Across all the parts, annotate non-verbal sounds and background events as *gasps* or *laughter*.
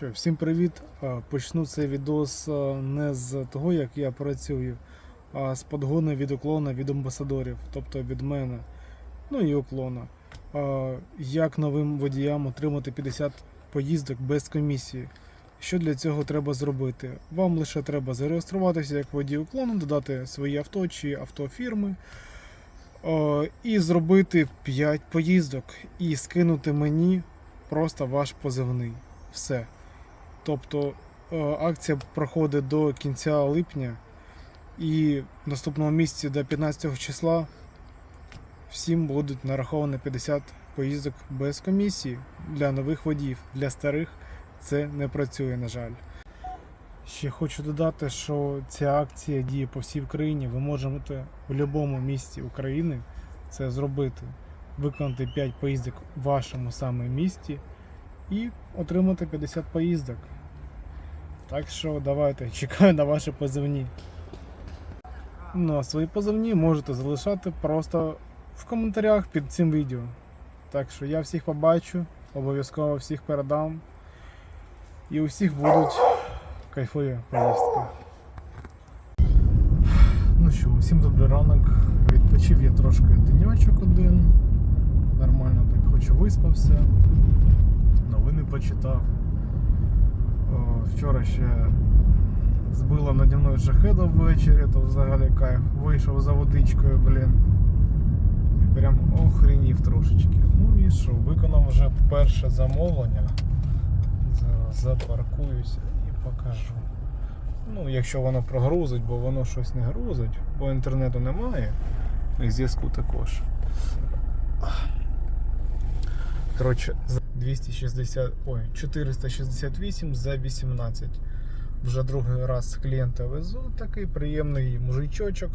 Що, всім привіт! Почну цей відос не з того, як я працюю, а з подгону від уклона від амбасадорів, тобто від мене, ну і уклона. Як новим водіям отримати 50 поїздок без комісії? Що для цього треба зробити? Вам лише треба зареєструватися як водій уклону, додати свої авто чи авто фірми. І зробити 5 поїздок і скинути мені просто ваш позивний. Все. Тобто е, акція проходить до кінця липня, і в наступному місяці до 15 числа всім будуть нараховані 50 поїздок без комісії для нових водіїв. Для старих це не працює, на жаль. Ще хочу додати, що ця акція діє по всій Україні. Ви можете в будь-якому місті України це зробити, виконати 5 поїздок в вашому саме місті і отримати 50 поїздок. Так що давайте, *laughs* чекаю на ваші позивні. Ну а свої позивні можете залишати просто в коментарях під цим відео. Так що я всіх побачу, обов'язково всіх передам. І у всіх будуть кайфові поїздки. Ну що, усім добрий ранок. Відпочив я трошки денечок один. Нормально так хочу виспався новини почитав. Вчора ще збила наді мною шахеда ввечері, то взагалі кайф. Вийшов за водичкою, блін. І прям охренів трошечки. Ну і що, виконав вже перше замовлення. Запаркуюся і покажу. Ну, якщо воно прогрузить, бо воно щось не грузить, бо інтернету немає, і зв'язку також. Коротше, 260, ой, 468 за 18. Вже другий раз клієнта везу, такий приємний мужичочок.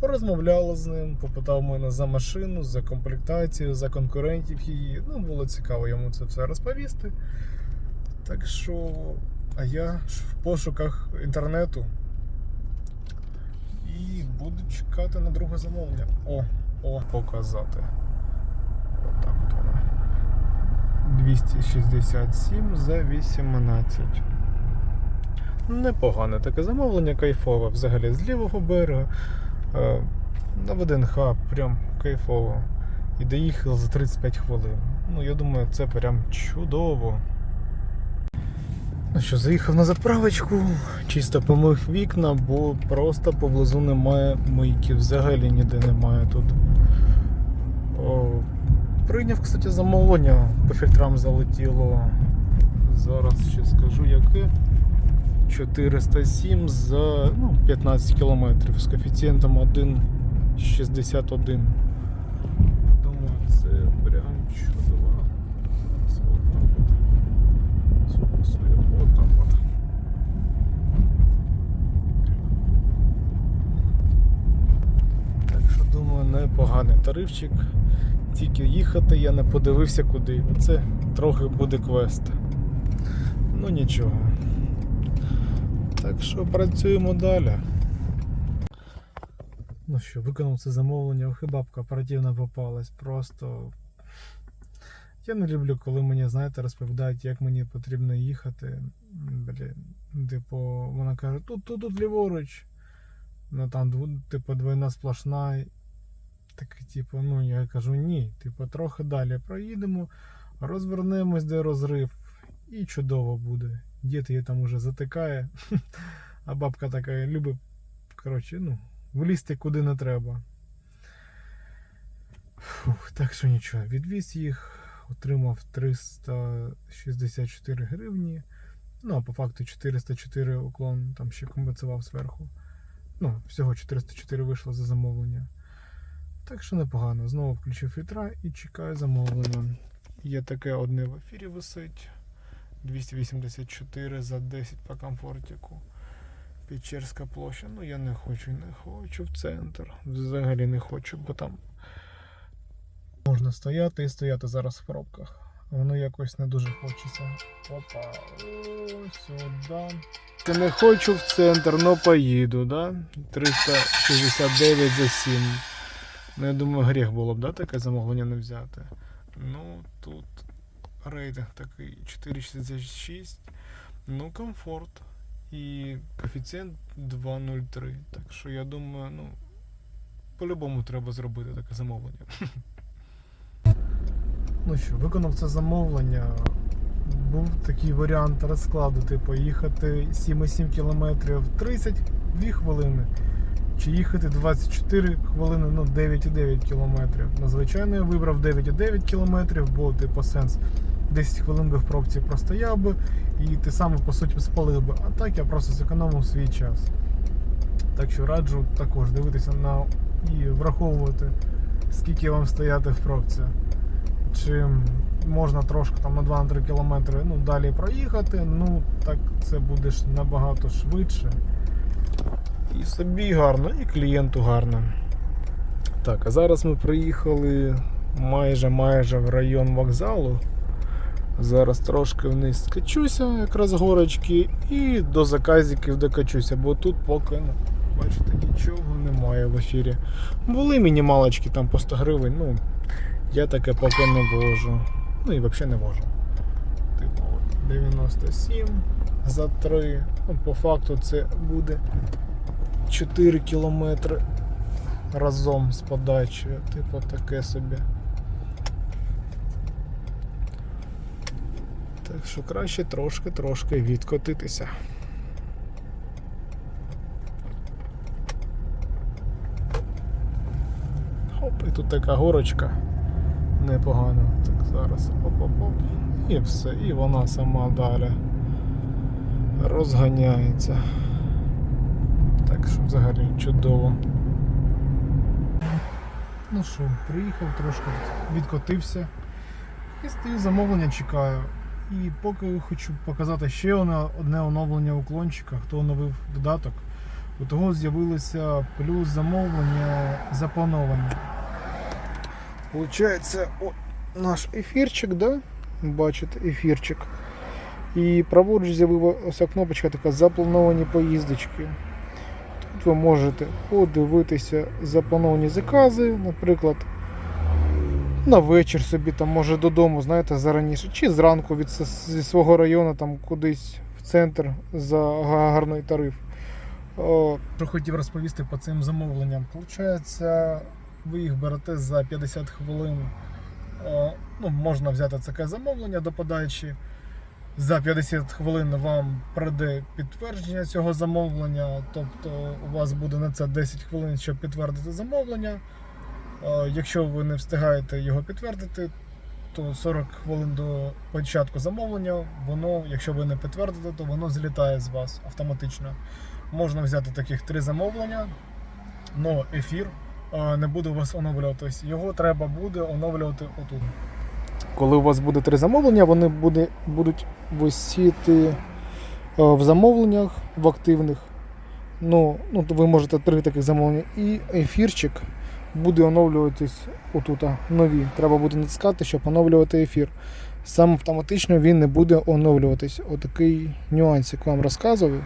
Порозмовляла з ним, попитав мене за машину, за комплектацію, за конкурентів її. Ну, було цікаво йому це все розповісти. Так що, а я в пошуках інтернету і буду чекати на друге замовлення. О, о, показати. Отак от воно. 267 за 18. Непогане таке замовлення, кайфове. Взагалі з лівого берега. Е, На ВДНХ прям кайфово. І доїхав за 35 хвилин. Ну, я думаю, це прям чудово. Ну що, заїхав на заправочку, чисто помив вікна, бо просто поблизу немає мийки, взагалі ніде немає тут. О, Прийняв, кстати, замовлення, по фільтрам залетіло. Зараз ще скажу яке. 407 за ну, 15 км з коефіцієнтом 1,61. Думаю, це прям чудово. Зараз отак от. Сфокусую. Отак от. Так що думаю, непоганий тарифчик. Тільки їхати я не подивився куди. Оце трохи буде квест. Ну нічого. Так що працюємо далі. Ну що, виконав це замовлення, ох і бабка оперативно попалась. Просто. Я не люблю, коли мені, знаєте, розповідають, як мені потрібно їхати. Блін. Типу, вона каже, тут, тут, тут ліворуч. Ну там, типу, двойна сплошна. Так, типу, ну я кажу, ні. Типу, трохи далі проїдемо, розвернемось, де розрив, і чудово буде. Дід її там уже затикає, *laughs* а бабка така любить, коротше, ну, влізти куди не треба. Фух, так що нічого, відвіз їх, отримав 364 гривні. Ну, а по факту 404 уклон там ще компенсував зверху. Ну, всього 404 вийшло за замовлення. Так що непогано. Знову включив фільтра і чекаю замовлення. Є таке одне в ефірі висить. 284 за 10 по комфортику. Печерська площа. Ну я не хочу, не хочу в центр. Взагалі не хочу, бо там можна стояти і стояти зараз в пробках. Воно якось не дуже хочеться. Опа, о, сюди. Ти не хочу в центр, но поїду, да? 369 за 7. Ну, я думаю, гріх було б, да, таке замовлення не взяти. Ну, тут рейтинг такий 4,66. Ну, комфорт. І коефіцієнт 2,03. Так що я думаю, ну, по-любому треба зробити таке замовлення. *laughs* Ну що, виконав це замовлення. Був такий варіант розкладу, типу, їхати 7,7 км 32 хвилини, чи їхати 24 хвилини, ну 9,9 км. Ну, звичайно, я вибрав 9,9 км, бо типу сенс 10 хвилин би в пробці простояв би, і ти саме по суті спалив би. А так я просто зекономив свій час. Так що раджу також дивитися на і враховувати, скільки вам стояти в пробці. Чим можна трошки там на 2-3 кілометри ну, далі проїхати, ну так це буде набагато швидше. І собі гарно, і клієнту гарно. Так, а зараз ми приїхали майже майже в район вокзалу. Зараз трошки вниз скачуся, якраз горочки, і до заказиків докачуся, бо тут поки, ну, бачите, нічого немає в ефірі. Були мінімалочки там по 100 гривень, ну я таке поки не вожу. Ну і взагалі не вожу. Типу, 97 за 3. Ну, по факту це буде 4 кілометри разом з подачею. Типу таке собі. Так що краще трошки-трошки відкотитися. Хоп, і тут така горочка непогана. Так, зараз оп-оп-оп. І все, і вона сама далі розганяється. Так взагалі чудово. Ну що, приїхав, трошки відкотився. І стою замовлення чекаю. І поки хочу показати ще одне, одне оновлення уклончика, хто оновив додаток. У того з'явилося плюс замовлення заплановане. Получається, о, наш ефірчик, да? Бачите, ефірчик. І праворуч з'явилася кнопочка така заплановані поїздочки. Ви можете подивитися заплановані закази, наприклад, на вечір собі там, може додому, знаєте, зараніше, чи зранку від зі свого району там кудись в центр за гарний тариф. О, хотів розповісти по цим замовленням. Получається, ви їх берете за 50 хвилин. О, ну, можна взяти таке замовлення до подачі. За 50 хвилин вам прийде підтвердження цього замовлення, тобто у вас буде на це 10 хвилин, щоб підтвердити замовлення. Е, Якщо ви не встигаєте його підтвердити, то 40 хвилин до початку замовлення, воно, якщо ви не підтвердите, то воно злітає з вас автоматично. Можна взяти таких три замовлення, але ефір е, не буде у вас оновлюватись. Його треба буде оновлювати отут. Коли у вас буде три замовлення, вони буде, будуть висіти е, в замовленнях в активних. Ну, ну, ви можете три таких замовлення. І ефірчик буде оновлюватись отут. Нові. Треба буде натискати, щоб оновлювати ефір. Сам автоматично він не буде оновлюватись. Отакий нюансик вам розказую.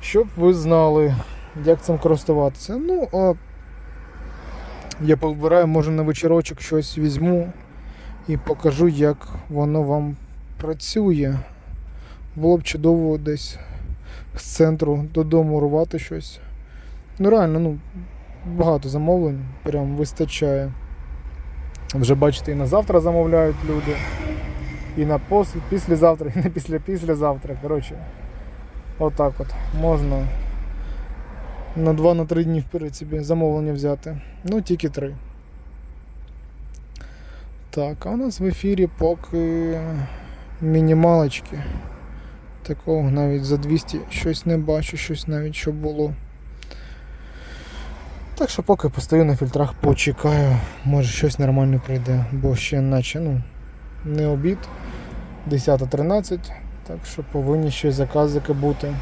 Щоб ви знали, як цим користуватися. Ну, а я повибираю, може на вечірочок щось візьму і покажу, як воно вам працює. Було б чудово десь з центру додому рвати щось. Ну реально, ну, багато замовлень, прям вистачає. Вже бачите, і на завтра замовляють люди, і на пос... післязавтра, і на після післязавтра. Коротше, отак от можна на 2-3 дні вперед собі замовлення взяти. Ну, тільки 3. Так, а у нас в ефірі поки мінімалочки. Такого навіть за 200 щось не бачу, щось навіть що було. Так що поки постою на фільтрах, почекаю, може щось нормально прийде, бо ще наче ну, не обід. 10.13, так що повинні ще заказики бути.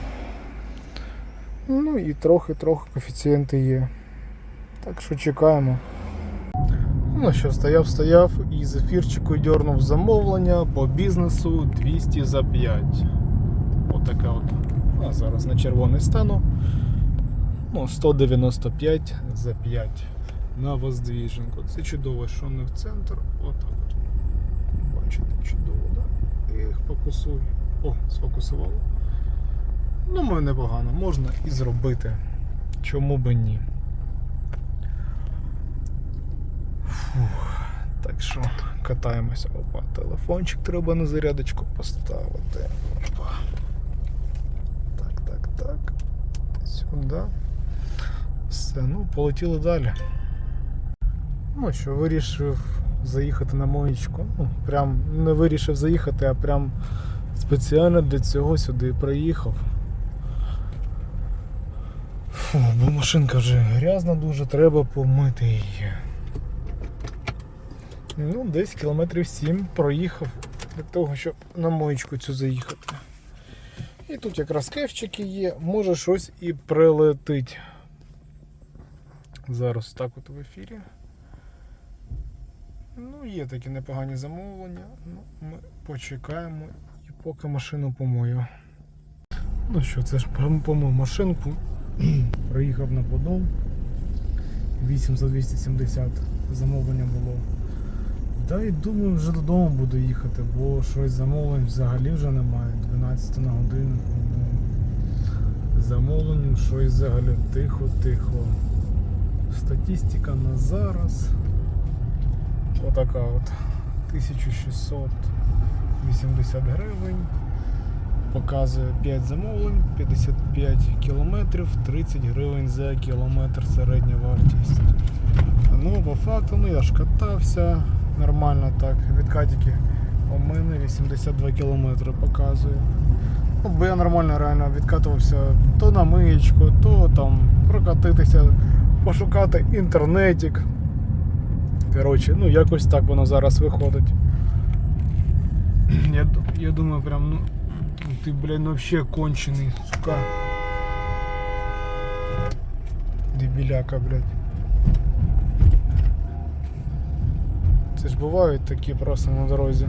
Ну і трохи-трохи коефіцієнти є. Так що чекаємо. Ну що, стояв, стояв і з ефірчику дьорнув замовлення по бізнесу 200 за 5. Отаке от. А зараз на червоний стану. Ну, 195 за 5 на воздвіженку. Це чудово, що не в центр. Отак от. бачите, чудово, да? І фокусуй. О, сфокусувало. Ну, ми непогано, можна і зробити. Чому би ні? Фух. Так що катаємося. Опа, телефончик треба на зарядочку поставити. Опа. Так, так, так. Сюди. Все, ну, полетіли далі. Ну що, вирішив заїхати на моєчку. Ну, прям не вирішив заїхати, а прям спеціально для цього сюди приїхав. Фу, бо машинка вже грязна дуже, треба помити її. Ну, десь кілометрів 7 проїхав для того, щоб на моєчку цю заїхати. І тут якраз кефчики є, може щось і прилетить. Зараз так от в ефірі. Ну, є такі непогані замовлення. Ну, ми почекаємо і поки машину помою. Ну що, це ж помив машинку. *clears throat* Приїхав на подол. 8 за 270 замовлення було. Та й думаю, вже додому буду їхати, бо щось замовлень взагалі вже немає. 12 на годину. Ну, Замовлень щось взагалі тихо-тихо. Статистика на зараз. Отака от 1680 гривень. Показує 5 замовлень, 55 кілометрів, 30 гривень за кілометр середня вартість. Ну, по факту, ну я ж катався нормально так. Від катіки у мене 82 кілометри показує. Ну, бо я нормально реально відкатувався то на миєчку, то там прокатитися, пошукати інтернетик. Коротше, ну якось так воно зараз виходить. Я, я думаю, прям, ну, ти, блядь, ну вообще кончений, сука. Дебіляка, блядь. Це ж бувають такі просто на дорозі.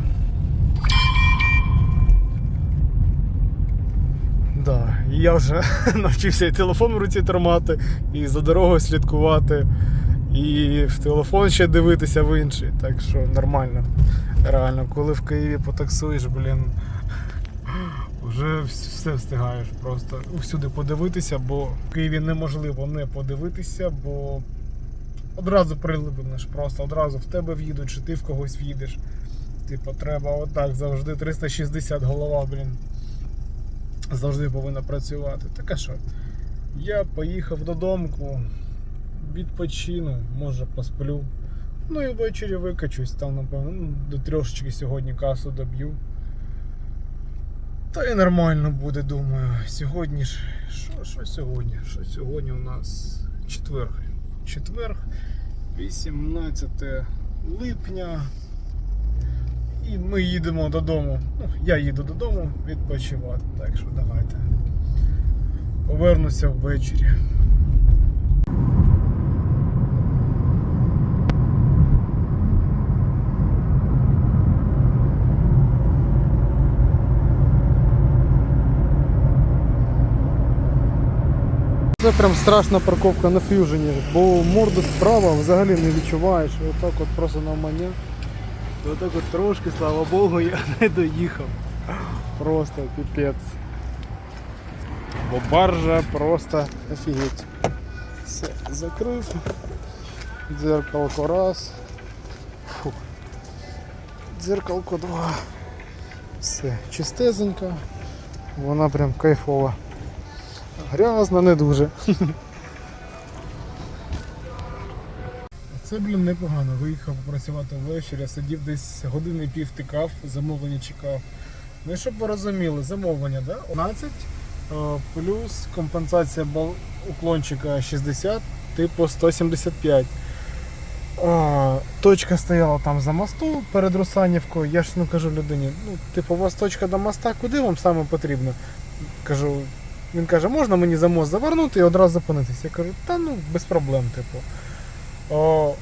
Да, і я вже *laughs* навчився і телефон в руці тримати, і за дорогою слідкувати, і в телефон ще дивитися в інший. Так що нормально. Реально, коли в Києві потаксуєш, блін, *gasps* вже все встигаєш просто всюди подивитися, бо в Києві неможливо не подивитися, бо одразу прилипнеш, просто одразу в тебе в'їдуть, чи ти в когось в'їдеш. Типу, треба отак завжди 360 голова, блін. Завжди повинна працювати. Так а що? Я поїхав додому, відпочину, може посплю. Ну і ввечері викачусь, там, напевно, ну, до трьошечки сьогодні касу доб'ю. Та і нормально буде, думаю. Сьогодні ж. Що, що сьогодні? Що сьогодні у нас четверг. Четверг, 18 липня. І ми їдемо додому. Ну, я їду додому відпочивати. Так що давайте. Повернуся ввечері. Це прям страшна парковка на ф'южені, бо морду справа взагалі не відчуваєш. Отак от просто навмання. І Отак от трошки, слава Богу, я *laughs* не доїхав. Просто піпець. Бо баржа просто офігеть. Все, закрив. Дзеркалко раз. Фух. Дзеркалко два. Все, чистезенько. Вона прям кайфова. Грязно, не дуже. *laughs* Це, блін, непогано. Виїхав попрацювати ввечері, сидів десь години пів тикав, замовлення чекав. Ну і щоб ви розуміли, замовлення, да? 11 е, плюс компенсація уклончика 60, типу 175. А, точка стояла там за мосту перед Русанівкою. Я ж ну кажу людині, ну, типу, у вас точка до моста, куди вам саме потрібно? Кажу, він каже, можна мені за мост завернути і одразу зупинитися. Я кажу, та ну без проблем, типу. О,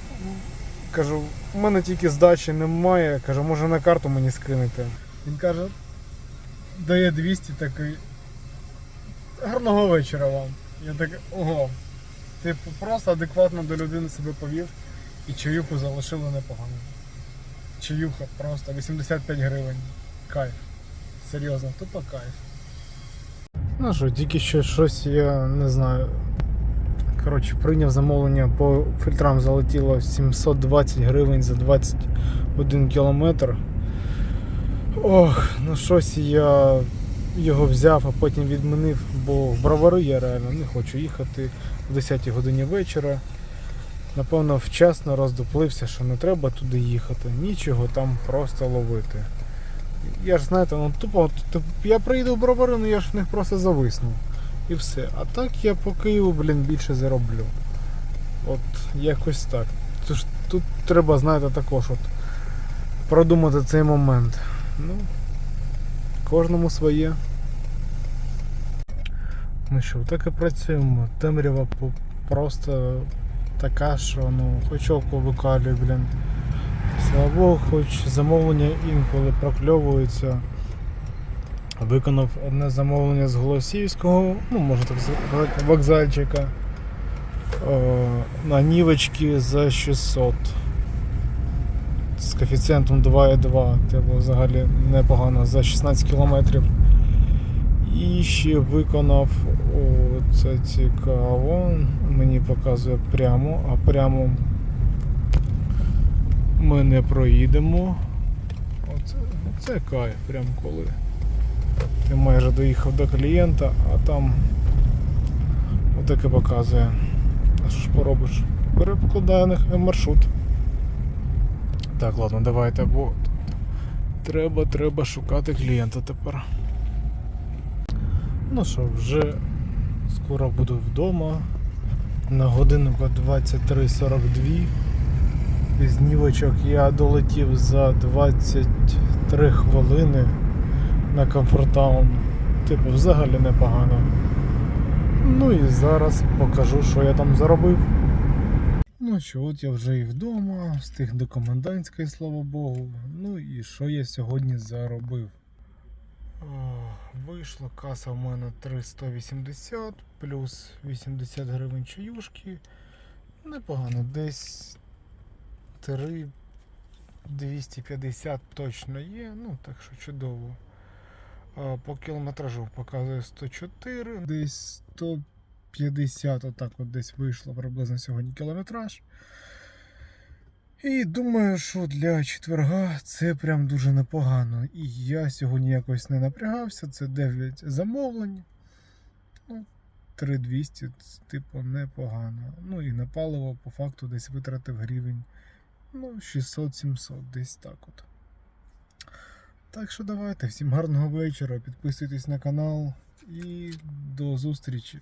кажу, у мене тільки здачі немає. Кажу, може на карту мені скинете. Він каже, дає 200 такий. Гарного вечора вам. Я так, ого. Типу, просто адекватно до людини себе повів і чаюку залишили непогано. чаюха просто 85 гривень. Кайф. Серйозно, тупо кайф. Ну що, тільки що щось я не знаю. Коротше, прийняв замовлення по фільтрам залетіло 720 гривень за 21 кілометр. Ох, ну щось я його взяв, а потім відмінив, бо в бровари я реально не хочу їхати в 10 годині вечора. Напевно, вчасно роздуплився, що не треба туди їхати, нічого там просто ловити. Я ж знаєте, ну тупо, я приїду в бровари, ну я ж в них просто зависну. І все. А так я по Києву, блін, більше зароблю. От якось так. Тож тут треба, знаєте, також от продумати цей момент. Ну, кожному своє. Ну що, так і працюємо. Темрява просто така, що ну, хоч око викалює, блін. Слава Богу, хоч замовлення інколи прокльовуються. Виконав одне замовлення з Голосіївського, ну можна так сказати, вокзальчика. Е, на нівочки за 600. З коефіцієнтом 2,2. Типу взагалі непогано за 16 кілометрів. І ще виконав, о, це цікаво, мені показує прямо, а прямо ми не проїдемо. Оце, це кайф, прям коли ти майже доїхав до клієнта, а там отаке показує. А що ж поробиш? Перепокладає на маршрут. Так, ладно, давайте, бо треба, треба шукати клієнта тепер. Ну що, вже скоро буду вдома. На годиннику 23.42. З Нівочок я долетів за 23 хвилини на комфортаун. Типу, взагалі непогано. Ну і зараз покажу, що я там заробив. Ну що, от я вже і вдома, встиг до комендантської, слава Богу. Ну і що я сьогодні заробив? Вийшла каса в мене 380 плюс 80 гривень чаюшки. Непогано, десь 3 250 точно є, ну так що чудово. По кілометражу показує 104, десь 150, отак от десь вийшло приблизно сьогодні кілометраж. І думаю, що для четверга це прям дуже непогано. І я сьогодні якось не напрягався. Це 9 замовлень. Ну, 3200, типу, непогано. Ну і на паливо по факту десь витратив гривень. Ну, 600-700, десь так от. Так що давайте, всім гарного вечора, підписуйтесь на канал і до зустрічі.